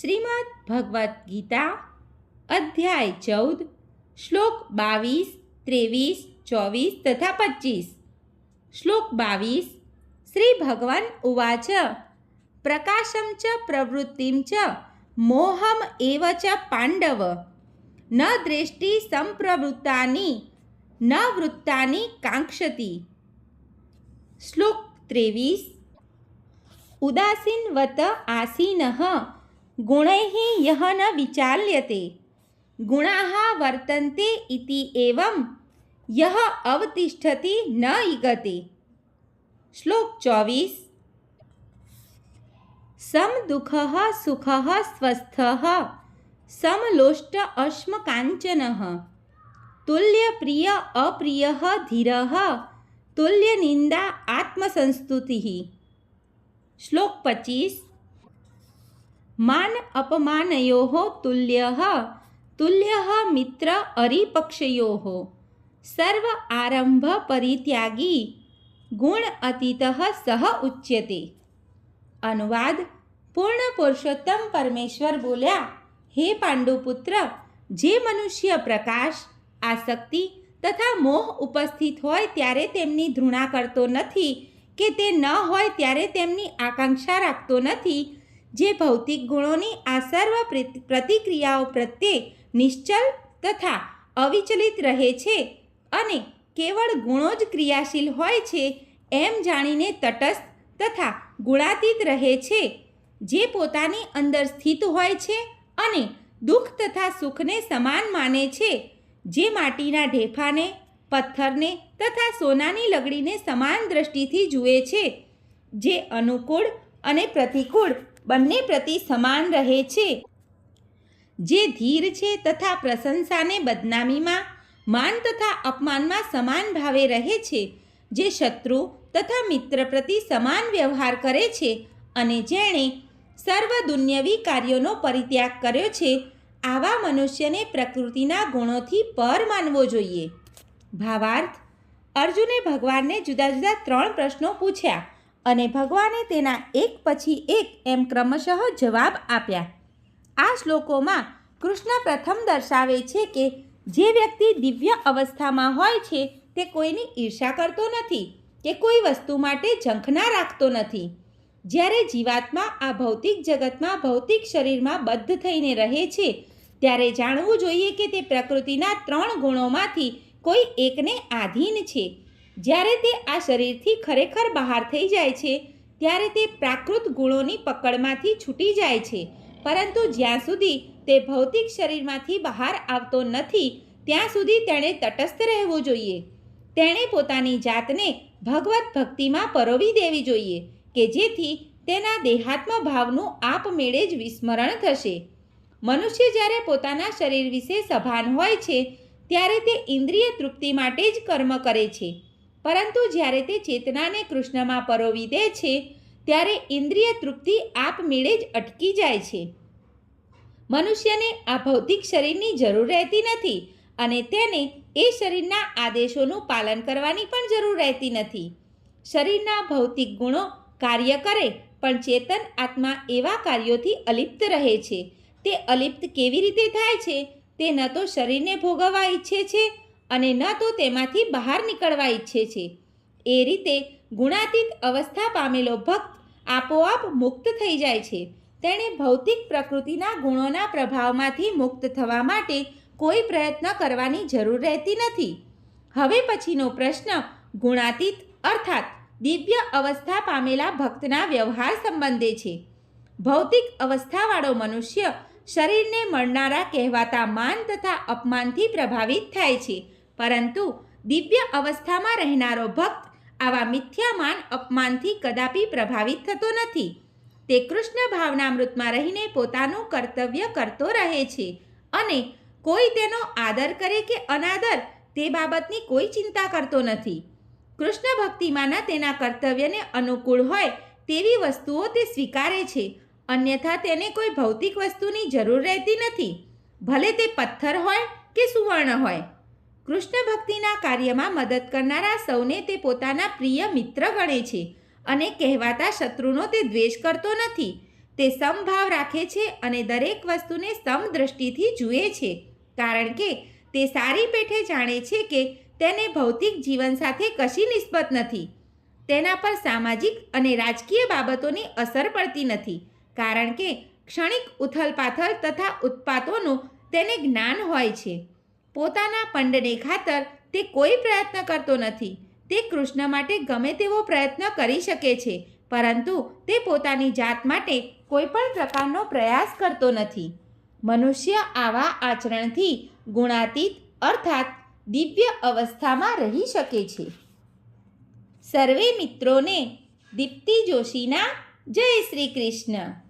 શ્રીમદ ભગવદ્ ગીતા, અધ્યાય ચૌદ, શ્લોક બાવીસ, ત્રેવીસ, ચોવીસ તથા પચીસ. શ્લોક બાવીસ, શ્રી ભગવાન ઉવાચ, પ્રકાશમ ચ પ્રવૃત્તિમ ચ, મોહમ એવ ચ પાંડવ. ન દ્રષ્ટિ સંપ્રવૃત્તાની, ન વૃત્તાની કાંક્ષતી. શ્લોક ત્રેવીસ, ઉદાસીનવત આસીનઃ ગુણૈः યહ ન વિચાલ્યતે ગુણા વર્તન્તે ઇતિ એવમ યહ અવતિષ્ઠતિ ન ઈગતે શ્લોક ચોવીસ સમ દુઃખ સુખ સ્વસ્થ સમલોષ્ટ અશ્મકાંચન તુલ્ય પ્રિય અપ્રિય ધીર તુલ્ય નિંદા આત્મસંસ્તુતિ શ્લોક પચીસ માન અપમાનયો તુલ્ય તુલ્ય મિત્ર અરિપક્ષયો. સર્વ આરંભ પરિત્યાગી, ગુણ અતીત સહ ઉચ્યતે. અનુવાદ, પૂર્ણ પુરુષોત્તમ પરમેશ્વર બોલ્યા, હે પાંડુપુત્ર, જે મનુષ્ય પ્રકાશ, આસક્તિ તથા મોહ ઉપસ્થિત હોય ત્યારે તેમની ધૃણા કરતો નથી કે તે ન હોય ત્યારે તેમની આકાંક્ષા રાખતો નથી જે ભૌતિક ગુણોની આ સર્વ પ્રતિક્રિયાઓ પ્રત્યે નિશ્ચલ તથા અવિચલિત રહે છે અને કેવળ ગુણો જ ક્રિયાશીલ હોય છે એમ જાણીને તટસ્થ તથા ગુણાતીત રહે છે, જે પોતાની અંદર સ્થિત હોય છે અને દુઃખ તથા સુખને સમાન માને છે, જે માટીના ઢેફાને, પથ્થરને તથા સોનાની લગડીને સમાન દ્રષ્ટિથી જુએ છે, જે અનુકૂળ અને પ્રતિકૂળ બંને પ્રતિ સમાન રહે છે. જે ધીર છે તથા પ્રશંસાને બદનામીમાં, માન તથા અપમાનમાં સમાન ભાવે રહે છે. જે શત્રુ તથા મિત્ર પ્રતિ સમાન વ્યવહાર કરે છે અને જેણે સર્વ દુન્યવી કાર્યોનો પરિત્યાગ કર્યો છે, આવા મનુષ્યને પ્રકૃતિના ગુણોથી પર માનવો જોઈએ. ભાવાર્થ, અર્જુને ભગવાનને જુદા જુદા ત્રણ પ્રશ્નો પૂછ્યા. અને ભગવાને તેના એક પછી એક એમ ક્રમશઃ જવાબ આપ્યા. આ શ્લોકોમાં કૃષ્ણ પ્રથમ દર્શાવે છે કે જે વ્યક્તિ દિવ્ય અવસ્થામાં હોય છે તે કોઈની ઈર્ષા કરતો નથી, કે કોઈ વસ્તુ માટે ઝંખના રાખતો નથી. જ્યારે જીવાત્મા આ ભૌતિક જગતમાં ભૌતિક શરીરમાં બદ્ધ થઈને રહે છે, ત્યારે જાણવું જોઈએ કે તે પ્રકૃતિના ત્રણ ગુણોમાંથી કોઈ એકને આધીન છે. જ્યારે તે આ શરીરથી ખરેખર બહાર થઈ જાય છે, ત્યારે તે પ્રાકૃત ગુણોની પકડમાંથી છૂટી જાય છે. પરંતુ જ્યાં સુધી તે ભૌતિક શરીરમાંથી બહાર આવતો નથી, ત્યાં સુધી તેણે તટસ્થ રહેવું જોઈએ. તેણે પોતાની જાતને ભગવત ભક્તિમાં પરોવી દેવી જોઈએ, કે જેથી તેના દેહાત્મ ભાવનું આપમેળે જ વિસ્મરણ થશે. મનુષ્ય જ્યારે પોતાના શરીર વિશે સભાન હોય છે, ત્યારે તે ઇન્દ્રિય તૃપ્તિ માટે જ કર્મ કરે છે. પરંતુ જ્યારે તે ચેતનાને કૃષ્ણમાં પરોવી દે છે, ત્યારે ઇન્દ્રિય તૃપ્તિ આપમેળે જ અટકી જાય છે. મનુષ્યને આ ભૌતિક શરીરની જરૂર રહેતી નથી અને તેને એ શરીરના આદેશોનું પાલન કરવાની પણ જરૂર રહેતી નથી. શરીરના ભૌતિક ગુણો કાર્ય કરે, પણ ચેતન આત્મા એવા કાર્યોથી અલિપ્ત રહે છે. તે અલિપ્ત કેવી રીતે થાય છે, તે ન તો શરીરને ભોગવવા ઈચ્છે છે અને ન તો તેમાંથી બહાર નીકળવા ઈચ્છે છે. એ રીતે ગુણાતીત અવસ્થા પામેલો ભક્ત આપોઆપ મુક્ત થઈ જાય છે. તેણે ભૌતિક પ્રકૃતિના ગુણોના પ્રભાવમાંથી મુક્ત થવા માટે કોઈ પ્રયત્ન કરવાની જરૂર રહેતી નથી. હવે પછીનો પ્રશ્ન ગુણાતીત અર્થાત દિવ્ય અવસ્થા પામેલા ભક્તના વ્યવહાર સંબંધે છે. ભૌતિક અવસ્થાવાળો મનુષ્ય શરીરને મળનારા કહેવાતા માન તથા અપમાનથી પ્રભાવિત થાય છે. પરંતુ દિવ્ય અવસ્થામાં રહેનારો ભક્ત આવા મિથ્યામાન અપમાનથી કદાપી પ્રભાવિત થતો નથી. તે કૃષ્ણ ભાવનામૃતમાં રહીને પોતાનું કર્તવ્ય કરતો રહે છે અને કોઈ તેનો આદર કરે કે અનાદર તે બાબતની કોઈ ચિંતા કરતો નથી. કૃષ્ણ ભક્તિમાંના તેના કર્તવ્યને અનુકૂળ હોય તેવી વસ્તુઓ તે સ્વીકારે છે, અન્યથા તેને કોઈ ભૌતિક વસ્તુની જરૂર રહેતી નથી. ભલે તે પથ્થર હોય કે સુવર્ણ હોય કૃષ્ણ ભક્તિના કાર્યમાં મદદ કરનારા સૌને તે પોતાના પ્રિય મિત્ર ગણે છે અને કહેવાતા શત્રુનો તે દ્વેષ કરતો નથી. તે સમભાવ રાખે છે અને દરેક વસ્તુને સમદ્રષ્ટિથી જુએ છે, કારણ કે તે સારી પેઠે જાણે છે કે તેને ભૌતિક જીવન સાથે કશી નિસ્બત નથી. તેના પર સામાજિક અને રાજકીય બાબતોની અસર પડતી નથી, કારણ કે ક્ષણિક ઉથલપાથલ તથા ઉત્પાતોનું તેને જ્ઞાન હોય છે. પોતાના પંડને ખાતર તે કોઈ પ્રયત્ન કરતો નથી. તે કૃષ્ણ માટે ગમે તેવો પ્રયત્ન કરી શકે છે, પરંતુ તે પોતાની જાત માટે કોઈ પણ પ્રકારનો પ્રયાસ કરતો નથી. મનુષ્ય આવા આચરણથી ગુણાતીત અર્થાત દિવ્ય અવસ્થામાં રહી શકે છે. સર્વે મિત્રોને દીપ્તિ જોશીના જય શ્રી કૃષ્ણ.